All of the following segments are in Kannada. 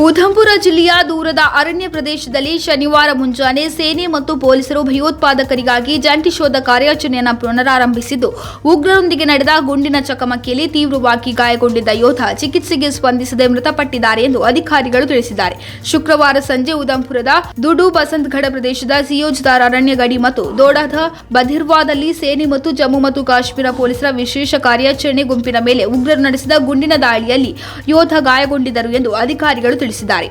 ಉಧಂಪುರ ಜಿಲ್ಲೆಯ ದೂರದ ಅರಣ್ಯ ಪ್ರದೇಶದಲ್ಲಿ ಶನಿವಾರ ಮುಂಜಾನೆ ಸೇನೆ ಮತ್ತು ಪೊಲೀಸರು ಭಯೋತ್ಪಾದಕರಿಗಾಗಿ ಜಂಟಿ ಶೋಧ ಕಾರ್ಯಾಚರಣೆಯನ್ನು ಪುನರಾರಂಭಿಸಿದ್ದು, ಉಗ್ರರೊಂದಿಗೆ ನಡೆದ ಗುಂಡಿನ ಚಕಮಕಿಯಲ್ಲಿ ತೀವ್ರವಾಗಿ ಗಾಯಗೊಂಡಿದ್ದ ಯೋಧ ಚಿಕಿತ್ಸೆಗೆ ಸ್ಪಂದಿಸದೆ ಮೃತಪಟ್ಟಿದ್ದಾರೆ ಎಂದು ಅಧಿಕಾರಿಗಳು ತಿಳಿಸಿದ್ದಾರೆ. ಶುಕ್ರವಾರ ಸಂಜೆ ಉಧಂಪುರದ ದುಡು ಬಸಂತಗಢ ಪ್ರದೇಶದ ಸಿಯೋಜ್ದಾರ್ ಅರಣ್ಯ ಗಡಿ ಮತ್ತು ದೋಡಾದ ಬಧಿರ್ವಾದಲ್ಲಿ ಸೇನೆ ಮತ್ತು ಜಮ್ಮು ಮತ್ತು ಕಾಶ್ಮೀರ ಪೊಲೀಸರ ವಿಶೇಷ ಕಾರ್ಯಾಚರಣೆ ಗುಂಪಿನ ಮೇಲೆ ಉಗ್ರರು ನಡೆಸಿದ ಗುಂಡಿನ ದಾಳಿಯಲ್ಲಿ ಯೋಧ ಗಾಯಗೊಂಡಿದ್ದರು ಎಂದು ಅಧಿಕಾರಿಗಳು ತಿಳಿಸಿದ್ದಾರೆ. ತಿಳಿಸಿದ್ದಾರೆ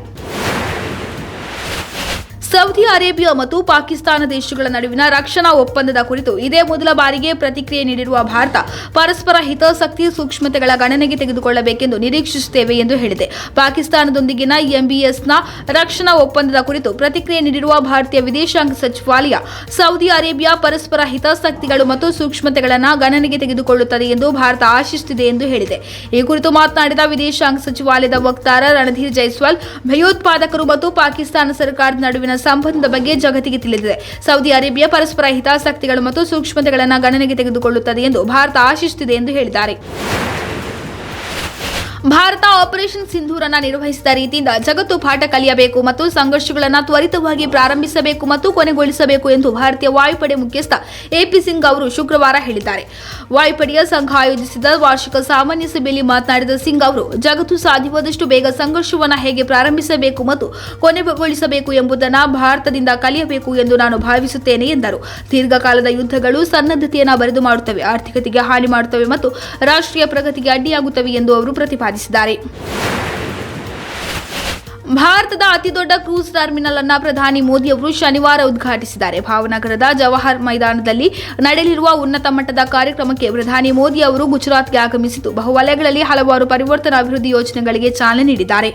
ಸೌದಿ ಅರೇಬಿಯಾ ಮತ್ತು ಪಾಕಿಸ್ತಾನ ದೇಶಗಳ ನಡುವಿನ ರಕ್ಷಣಾ ಒಪ್ಪಂದದ ಕುರಿತು ಇದೇ ಮೊದಲ ಬಾರಿಗೆ ಪ್ರತಿಕ್ರಿಯೆ ನೀಡಿರುವ ಭಾರತ, ಪರಸ್ಪರ ಹಿತಾಸಕ್ತಿ ಸೂಕ್ಷ್ಮತೆಗಳ ಗಣನೆಗೆ ತೆಗೆದುಕೊಳ್ಳಬೇಕೆಂದು ನಿರೀಕ್ಷಿಸುತ್ತೇವೆ ಎಂದು ಹೇಳಿದೆ. ಪಾಕಿಸ್ತಾನದೊಂದಿಗಿನ ಎಂಬಿಎಸ್ನ ರಕ್ಷಣಾ ಒಪ್ಪಂದದ ಕುರಿತು ಪ್ರತಿಕ್ರಿಯೆ ನೀಡಿರುವ ಭಾರತೀಯ ವಿದೇಶಾಂಗ ಸಚಿವಾಲಯ, ಸೌದಿ ಅರೇಬಿಯಾ ಪರಸ್ಪರ ಹಿತಾಸಕ್ತಿಗಳು ಮತ್ತು ಸೂಕ್ಷ್ಮತೆಗಳನ್ನು ಗಣನೆಗೆ ತೆಗೆದುಕೊಳ್ಳುತ್ತದೆ ಎಂದು ಭಾರತ ಆಶಿಸುತ್ತಿದೆ ಎಂದು ಹೇಳಿದೆ. ಈ ಕುರಿತು ಮಾತನಾಡಿದ ವಿದೇಶಾಂಗ ಸಚಿವಾಲಯದ ವಕ್ತಾರ ರಣಧೀರ್ ಜೈಸ್ವಾಲ್, ಭಯೋತ್ಪಾದಕರು ಮತ್ತು ಪಾಕಿಸ್ತಾನ ಸರ್ಕಾರದ ನಡುವಿನ ಸಂಬಂಧದ ಬಗ್ಗೆ ಜಗತ್ತಿಗೆ ತಿಳಿದಿದೆ. ಸೌದಿ ಅರೇಬಿಯಾ ಪರಸ್ಪರ ಹಿತಾಸಕ್ತಿಗಳು ಮತ್ತು ಸೂಕ್ಷ್ಮತೆಗಳನ್ನು ಗಣನೆಗೆ ತೆಗೆದುಕೊಳ್ಳುತ್ತದೆ ಎಂದು ಭಾರತ ಆಶಿಸುತ್ತಿದೆ ಎಂದು ಹೇಳಿದ್ದಾರೆ. ಭಾರತ ಆಪರೇಷನ್ ಸಿಂಧೂರನ್ನ ನಿರ್ವಹಿಸಿದ ರೀತಿಯಿಂದ ಜಗತ್ತು ಪಾಠ ಕಲಿಯಬೇಕು ಮತ್ತು ಸಂಘರ್ಷಗಳನ್ನು ತ್ವರಿತವಾಗಿ ಪ್ರಾರಂಭಿಸಬೇಕು ಮತ್ತು ಕೊನೆಗೊಳಿಸಬೇಕು ಎಂದು ಭಾರತೀಯ ವಾಯುಪಡೆ ಮುಖ್ಯಸ್ಥ ಎಪಿ ಸಿಂಗ್ ಅವರು ಶುಕ್ರವಾರ ಹೇಳಿದ್ದಾರೆ. ವಾಯುಪಡೆಯ ಸಂಘ ಆಯೋಜಿಸಿದ ವಾರ್ಷಿಕ ಸಾಮಾನ್ಯ ಸಭೆಯಲ್ಲಿ ಮಾತನಾಡಿದ ಸಿಂಗ್ ಅವರು, ಜಗತ್ತು ಸಾಧ್ಯವಾದಷ್ಟು ಬೇಗ ಸಂಘರ್ಷವನ್ನು ಹೇಗೆ ಪ್ರಾರಂಭಿಸಬೇಕು ಮತ್ತು ಕೊನೆಗೊಳಿಸಬೇಕು ಎಂಬುದನ್ನು ಭಾರತದಿಂದ ಕಲಿಯಬೇಕು ಎಂದು ನಾನು ಭಾವಿಸುತ್ತೇನೆ ಎಂದರು. ದೀರ್ಘಕಾಲದ ಯುದ್ಧಗಳು ಸನ್ನದ್ಧತೆಯನ್ನು ಬರೆದು ಮಾಡುತ್ತವೆ, ಆರ್ಥಿಕತೆಗೆ ಹಾನಿ ಮಾಡುತ್ತವೆ ಮತ್ತು ರಾಷ್ಟ್ರೀಯ ಪ್ರಗತಿಗೆ ಅಡ್ಡಿಯಾಗುತ್ತವೆ ಎಂದು ಅವರು ಪ್ರತಿಪಾದಿಸಿದ್ದಾರೆ. ಭಾರತದ ಅತಿದೊಡ್ಡ ಕ್ರೂಸ್ ಟರ್ಮಿನಲ್ ಅನ್ನ ಪ್ರಧಾನಿ ಮೋದಿ ಅವರು ಶನಿವಾರ ಉದ್ಘಾಟಿಸಿದ್ದಾರೆ. ಭಾವನಗರದ ಜವಾಹರ್ ಮೈದಾನದಲ್ಲಿ ನಡೆಯಲಿರುವ ಉನ್ನತ ಮಟ್ಟದ ಕಾರ್ಯಕ್ರಮಕ್ಕೆ ಪ್ರಧಾನಿ ಮೋದಿ ಅವರು ಗುಜರಾತ್ಗೆ ಆಗಮಿಸಿದ್ದು, ಬಹುವಲಯಗಳಲ್ಲಿ ಹಲವಾರು ಪರಿವರ್ತನಾ ಅಭಿವೃದ್ಧಿ ಯೋಜನೆಗಳಿಗೆ ಚಾಲನೆ ನೀಡಿದ್ದಾರೆ.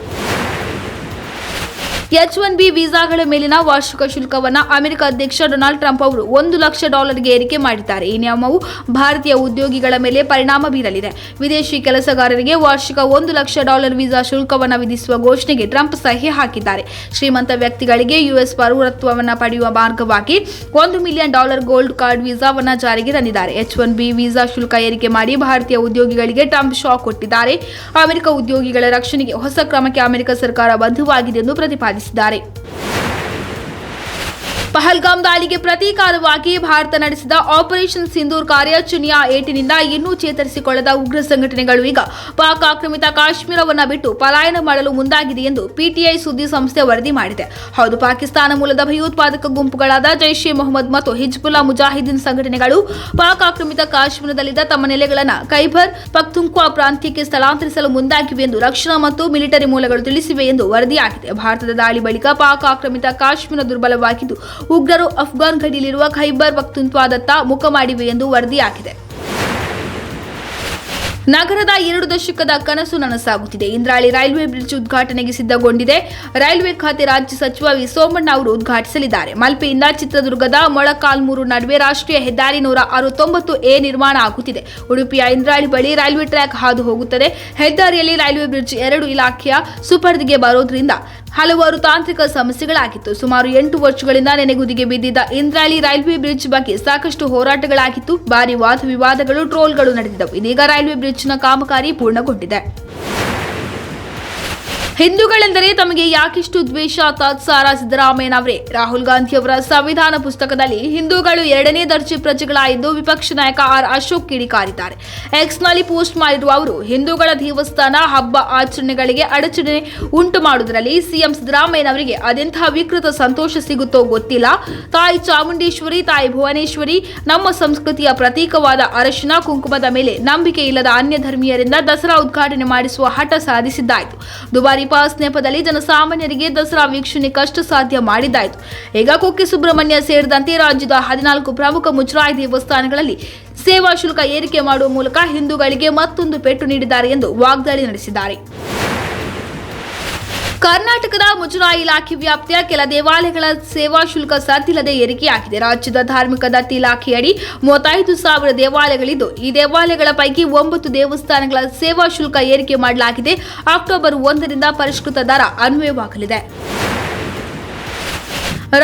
ಎಚ್ ಒನ್ ಬಿ ವೀಸಾಗಳ ಮೇಲಿನ ವಾರ್ಷಿಕ ಶುಲ್ಕವನ್ನು ಅಮೆರಿಕ ಅಧ್ಯಕ್ಷ ಡೊನಾಲ್ಡ್ ಟ್ರಂಪ್ ಅವರು ಒಂದು ಲಕ್ಷ ಡಾಲರ್ಗೆ ಏರಿಕೆ ಮಾಡಿದ್ದಾರೆ. ಈ ನಿಯಮವು ಭಾರತೀಯ ಉದ್ಯೋಗಿಗಳ ಮೇಲೆ ಪರಿಣಾಮ ಬೀರಲಿದೆ. ವಿದೇಶಿ ಕೆಲಸಗಾರರಿಗೆ ವಾರ್ಷಿಕ ಒಂದು ಲಕ್ಷ ಡಾಲರ್ ವೀಸಾ ಶುಲ್ಕವನ್ನು ವಿಧಿಸುವ ಘೋಷಣೆಗೆ ಟ್ರಂಪ್ ಸಹಿ ಹಾಕಿದ್ದಾರೆ. ಶ್ರೀಮಂತ ವ್ಯಕ್ತಿಗಳಿಗೆ ಯುಎಸ್ ಪೌರತ್ವವನ್ನು ಪಡೆಯುವ ಮಾರ್ಗವಾಗಿ ಒಂದು ಮಿಲಿಯನ್ ಡಾಲರ್ ಗೋಲ್ಡ್ ಕಾರ್ಡ್ ವೀಸಾವನ್ನು ಜಾರಿಗೆ ತಂದಿದ್ದಾರೆ. ಎಚ್ ಒನ್ ಬಿ ವೀಸಾ ಶುಲ್ಕ ಏರಿಕೆ ಮಾಡಿ ಭಾರತೀಯ ಉದ್ಯೋಗಿಗಳಿಗೆ ಟ್ರಂಪ್ ಶಾಕ್ ಕೊಟ್ಟಿದ್ದಾರೆ. ಅಮೆರಿಕ ಉದ್ಯೋಗಿಗಳ ರಕ್ಷಣೆಗೆ ಹೊಸ ಕ್ರಮಕ್ಕೆ ಅಮೆರಿಕ ಸರ್ಕಾರ ಬದ್ಧವಾಗಿದೆ ಎಂದು ಪ್ರತಿಪಾದಿಸಿದ್ದಾರೆ ಪಹಲ್ಗಾಮ್ ದಾಳಿಗೆ ಪ್ರತೀಕಾರವಾಗಿ ಭಾರತ ನಡೆಸಿದ ಆಪರೇಷನ್ ಸಿಂಧೂರ್ ಕಾರ್ಯಾಚರಣೆಯ ಏಟಿನಿಂದ ಇನ್ನೂ ಚೇತರಿಸಿಕೊಳ್ಳದ ಉಗ್ರ ಸಂಘಟನೆಗಳು ಈಗ ಪಾಕ್ ಆಕ್ರಮಿತ ಕಾಶ್ಮೀರವನ್ನು ಬಿಟ್ಟು ಪಲಾಯನ ಮಾಡಲು ಮುಂದಾಗಿದೆ ಎಂದು ಪಿಟಿಐ ಸುದ್ದಿ ಸಂಸ್ಥೆ ವರದಿ ಮಾಡಿದೆ. ಹೌದು, ಪಾಕಿಸ್ತಾನ ಮೂಲದ ಭಯೋತ್ಪಾದಕ ಗುಂಪುಗಳಾದ ಜೈಷ್ ಎ ಮೊಹಮ್ಮದ್ ಮತ್ತು ಹಿಜ್ಬುಲ್ಲಾ ಮುಜಾಹಿದೀನ್ ಸಂಘಟನೆಗಳು ಪಾಕ್ ಆಕ್ರಮಿತ ಕಾಶ್ಮೀರದಲ್ಲಿದ್ದ ತಮ್ಮ ನೆಲೆಗಳನ್ನು ಕೈಬರ್ ಪಕ್ತುಂಕ್ವಾ ಪ್ರಾಂತ್ಯಕ್ಕೆ ಸ್ಥಳಾಂತರಿಸಲು ಮುಂದಾಗಿವೆ ಎಂದು ರಕ್ಷಣಾ ಮತ್ತು ಮಿಲಿಟರಿ ಮೂಲಗಳು ತಿಳಿಸಿವೆ ಎಂದು ವರದಿಯಾಗಿದೆ. ಭಾರತದ ದಾಳಿ ಬಳಿಕ ಪಾಕ್ ಆಕ್ರಮಿತ ಕಾಶ್ಮೀರ ದುರ್ಬಲವಾಗಿದ್ದು ಉಗ್ರರು ಅಫ್ಘಾನ್ ಗಡಿಯಲ್ಲಿರುವ ಖೈಬರ್ ಪಕ್ತುಂತ್ವಾದತ್ತ ಮುಖ ಮಾಡಿವೆ ಎಂದು ವರದಿಯಾಗಿದೆ. ನಗರದ ಎರಡು ದಶಕದ ಕನಸು ನನಸಾಗುತ್ತಿದೆ. ಇಂದ್ರಾಳಿ ರೈಲ್ವೆ ಬ್ರಿಡ್ಜ್ ಉದ್ಘಾಟನೆಗೆ ಸಿದ್ಧಗೊಂಡಿದೆ. ರೈಲ್ವೆ ಖಾತೆ ರಾಜ್ಯ ಸಚಿವ ವಿ. ಸೋಮಣ್ಣ ಅವರು ಉದ್ಘಾಟಿಸಲಿದ್ದಾರೆ. ಮಲ್ಪೆಯಿಂದ ಚಿತ್ರದುರ್ಗದ ಮೊಳಕಾಲ್ಮೂರು ನಡುವೆ ರಾಷ್ಟ್ರೀಯ ಹೆದ್ದಾರಿ ನೂರ ಅರವತ್ತೊಂಬತ್ತು ಎ ನಿರ್ಮಾಣ ಆಗುತ್ತಿದೆ. ಉಡುಪಿಯ ಇಂದ್ರಾಳಿ ಬಳಿ ರೈಲ್ವೆ ಟ್ರ್ಯಾಕ್ ಹಾದು ಹೋಗುತ್ತದೆ. ಹೆದ್ದಾರಿಯಲ್ಲಿ ರೈಲ್ವೆ ಬ್ರಿಡ್ಜ್ ಎರಡು ಇಲಾಖೆಯ ಸುಪರ್ದಿಗೆ ಬರೋದ್ರಿಂದ ಹಲವಾರು ತಾಂತ್ರಿಕ ಸಮಸ್ಯೆಗಳಾಗಿತ್ತು. ಸುಮಾರು ಎಂಟು ವರ್ಷಗಳಿಂದ ನೆನೆಗುದಿಗೆ ಬಿದ್ದಿದ್ದ ಇಂದ್ರಾಳಿ ರೈಲ್ವೆ ಬ್ರಿಡ್ಜ್ ಬಗ್ಗೆ ಸಾಕಷ್ಟು ಹೋರಾಟಗಳಾಗಿತ್ತು. ಭಾರಿ ವಾದ ವಿವಾದಗಳು, ಟ್ರೋಲ್ಗಳು ನಡೆದಿದ್ದವು. ಇದೀಗ ರೈಲ್ವೆ ಬ್ರಿಡ್ಜ್ನ ಕಾಮಗಾರಿ ಪೂರ್ಣಗೊಂಡಿದೆ. ಹಿಂದೂಗಳೆಂದರೆ ತಮಗೆ ಯಾಕಿಷ್ಟು ದ್ವೇಷ, ತಾತ್ಸಾರ ಸಿದ್ದರಾಮಯ್ಯನವರೇ ರಾಹುಲ್ ಗಾಂಧಿ ಅವರ ಸಂವಿಧಾನ ಪುಸ್ತಕದಲ್ಲಿ ಹಿಂದೂಗಳು ಎರಡನೇ ದರ್ಜೆ ಪ್ರಜೆಗಳಾಗಿದ್ದು ವಿಪಕ್ಷ ನಾಯಕ ಆರ್ ಅಶೋಕ್ ಕಿಡಿಕಾರಿದ್ದಾರೆ. ಎಕ್ಸ್ನಲ್ಲಿ ಪೋಸ್ಟ್ ಮಾಡಿರುವ ಅವರು, ಹಿಂದೂಗಳ ದೇವಸ್ಥಾನ, ಹಬ್ಬ, ಆಚರಣೆಗಳಿಗೆ ಅಡಚಣೆ ಉಂಟು ಮಾಡುವುದರಲ್ಲಿ ಸಿಎಂ ಸಿದ್ದರಾಮಯ್ಯನವರಿಗೆ ಅದೆಂತಹ ವಿಕೃತ ಸಂತೋಷ ಸಿಗುತ್ತೋ ಗೊತ್ತಿಲ್ಲ. ತಾಯಿ ಚಾಮುಂಡೇಶ್ವರಿ, ತಾಯಿ ಭುವನೇಶ್ವರಿ, ನಮ್ಮ ಸಂಸ್ಕೃತಿಯ ಪ್ರತೀಕವಾದ ಅರಶಿನ, ಕುಂಕುಮದ ಮೇಲೆ ನಂಬಿಕೆ ಇಲ್ಲದ ಅನ್ಯ ಧರ್ಮೀಯರಿಂದ ದಸರಾ ಉದ್ಘಾಟನೆ ಮಾಡಿಸುವ ಹಠ ಸಾಧಿಸಿದ್ದಾಯಿತು. ದುಬಾರಿ ಪಾಸ್ ನೆಪದಲ್ಲಿ ಜನಸಾಮಾನ್ಯರಿಗೆ ದಸರಾ ವೀಕ್ಷಣೆ ಕಷ್ಟ ಸಾಧ್ಯ ಮಾಡಿದ್ದಾಯಿತು. ಈಗ ಕುಕ್ಕೆ ಸುಬ್ರಹ್ಮಣ್ಯ ಸೇರಿದಂತೆ ರಾಜ್ಯದ ಹದಿನಾಲ್ಕು ಪ್ರಮುಖ ಮುಜರಾಯಿ ದೇವಸ್ಥಾನಗಳಲ್ಲಿ ಸೇವಾ ಶುಲ್ಕ ಏರಿಕೆ ಮಾಡುವ ಮೂಲಕ ಹಿಂದೂಗಳಿಗೆ ಮತ್ತೊಂದು ಪೆಟ್ಟು ನೀಡಿದ್ದಾರೆ ಎಂದು ವಾಗ್ದಾಳಿ ನಡೆಸಿದ್ದಾರೆ. ಕರ್ನಾಟಕದ ಮುಜರಾಯಿ ಇಲಾಖೆ ವ್ಯಾಪ್ತಿಯ ಕೆಲ ದೇವಾಲಯಗಳ ಸೇವಾ ಶುಲ್ಕ ಸದ್ದಿಲ್ಲದೆ ಏರಿಕೆಯಾಗಿದೆ. ರಾಜ್ಯದ ಧಾರ್ಮಿಕ ದತ್ತಿ ಇಲಾಖೆಯಡಿ ಮೂವತ್ತೈದು ಸಾವಿರ ದೇವಾಲಯಗಳಿದ್ದು, ಈ ದೇವಾಲಯಗಳ ಪೈಕಿ ಒಂಬತ್ತು ದೇವಸ್ಥಾನಗಳ ಸೇವಾ ಶುಲ್ಕ ಏರಿಕೆ ಮಾಡಲಾಗಿದೆ. ಅಕ್ಟೋಬರ್ ಒಂದರಿಂದ ಪರಿಷ್ಕೃತ ದರ ಅನ್ವಯವಾಗಲಿದೆ.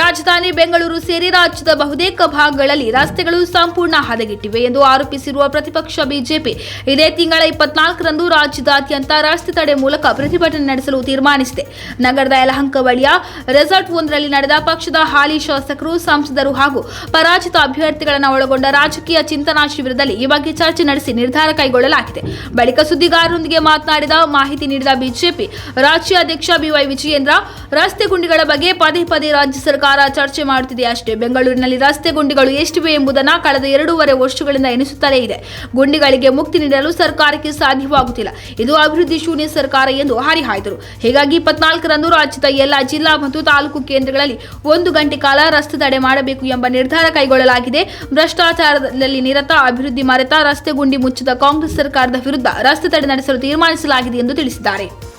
ರಾಜಧಾನಿ ಬೆಂಗಳೂರು ಸೇರಿ ರಾಜ್ಯದ ಬಹುತೇಕ ಭಾಗಗಳಲ್ಲಿ ರಸ್ತೆಗಳು ಸಂಪೂರ್ಣ ಹದಗೆಟ್ಟಿವೆ ಎಂದು ಆರೋಪಿಸಿರುವ ಪ್ರತಿಪಕ್ಷ ಬಿಜೆಪಿ. ಇದೇ ತಿಂಗಳ ಇಪ್ಪತ್ನಾಲ್ಕರಂದು ರಾಜ್ಯದಾದ್ಯಂತ ರಸ್ತೆ ತಡೆ ಮೂಲಕ ಪ್ರತಿಭಟನೆ ನಡೆಸಲು ತೀರ್ಮಾನಿಸಿದೆ. ನಗರದ ಯಲಹಂಕ ಬಳಿಯ ರೆಸಾರ್ಟ್ ಒಂದರಲ್ಲಿ ನಡೆದ ಪಕ್ಷದ ಹಾಲಿ ಶಾಸಕರು, ಸಂಸದರು ಹಾಗೂ ಪರಾಜಿತ ಅಭ್ಯರ್ಥಿಗಳನ್ನು ಒಳಗೊಂಡ ರಾಜಕೀಯ ಚಿಂತನಾ ಶಿಬಿರದಲ್ಲಿ ಈ ಬಗ್ಗೆ ಚರ್ಚೆ ನಡೆಸಿ ನಿರ್ಧಾರ ಕೈಗೊಳ್ಳಲಾಗಿದೆ. ಬಳಿಕ ಸುದ್ದಿಗಾರರೊಂದಿಗೆ ಮಾತನಾಡಿದ ಮಾಹಿತಿ ನೀಡಿದ ಬಿಜೆಪಿ ರಾಜ್ಯಾಧ್ಯಕ್ಷ ಬಿವೈ ವಿಜಯೇಂದ್ರ, ರಸ್ತೆ ಗುಂಡಿಗಳ ಬಗ್ಗೆ ಪದೇ ಪದೇ ರಾಜ್ಯ ಸರ್ಕಾರ ಚರ್ಚೆ ಮಾಡುತ್ತಿದೆ ಅಷ್ಟೇ. ಬೆಂಗಳೂರಿನಲ್ಲಿ ರಸ್ತೆ ಗುಂಡಿಗಳು ಎಷ್ಟಿವೆ ಎಂಬುದನ್ನು ಕಳೆದ ಎರಡೂವರೆ ವರ್ಷಗಳಿಂದ ಎನಿಸುತ್ತಲೇ ಇದೆ. ಗುಂಡಿಗಳಿಗೆ ಮುಕ್ತಿ ನೀಡಲು ಸರ್ಕಾರಕ್ಕೆ ಸಾಧ್ಯವಾಗುತ್ತಿಲ್ಲ. ಇದು ಅಭಿವೃದ್ಧಿ ಶೂನ್ಯ ಸರ್ಕಾರ ಎಂದು ಹರಿಹಾಯ್ದರು. ಹೀಗಾಗಿ ಇಪ್ಪತ್ನಾಲ್ಕರಂದು ರಾಜ್ಯದ ಎಲ್ಲ ಜಿಲ್ಲಾ ಮತ್ತು ತಾಲೂಕು ಕೇಂದ್ರಗಳಲ್ಲಿ ಒಂದು ಗಂಟೆ ಕಾಲ ರಸ್ತೆ ತಡೆ ಮಾಡಬೇಕು ಎಂಬ ನಿರ್ಧಾರ ಕೈಗೊಳ್ಳಲಾಗಿದೆ. ಭ್ರಷ್ಟಾಚಾರದಲ್ಲಿ ನಿರತ, ಅಭಿವೃದ್ಧಿ ಮರೆತ, ರಸ್ತೆ ಗುಂಡಿ ಮುಚ್ಚಿದ ಕಾಂಗ್ರೆಸ್ ಸರ್ಕಾರದ ವಿರುದ್ಧ ರಸ್ತೆ ತಡೆ ನಡೆಸಲು ತೀರ್ಮಾನಿಸಲಾಗಿದೆ ಎಂದು ತಿಳಿಸಿದ್ದಾರೆ.